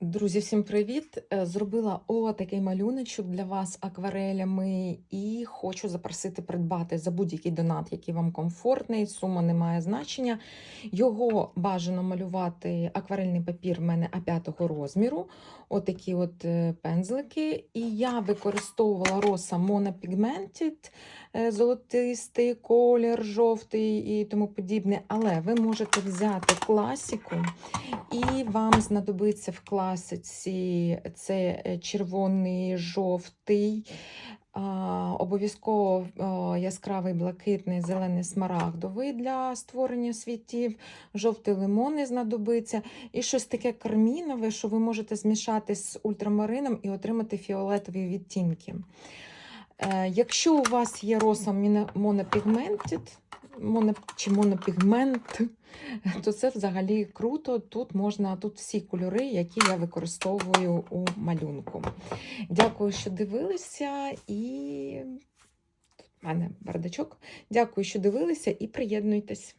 Друзі, всім привіт! Е, Зробила отакий малюночок для вас акварелями і хочу запросити придбати за будь-який донат, який вам комфортний. Сума не має значення. Його бажано малювати акварельний папір в мене А5 розміру. Отакі от е, пензлики. І я використовувала роса Monopigmented, е, золотистий колір, жовтий і тому подібне. Але ви можете взяти класику. І вам знадобиться в класиці це е, червоний, жовтий, обов'язково яскравий блакитний, зелений смарагдовий для створення світів, жовтий лимонний знадобиться, і щось таке кармінове, що ви можете змішати з ультрамарином і отримати фіолетові відтінки. Е, Якщо у вас є роса монопігментед, монопігмент, то це взагалі круто. Тут можна, тут всі кольори, які я використовую у малюнку. Дякую, що дивилися, і тут в мене бардачок. Дякую, що дивилися, і приєднуйтесь.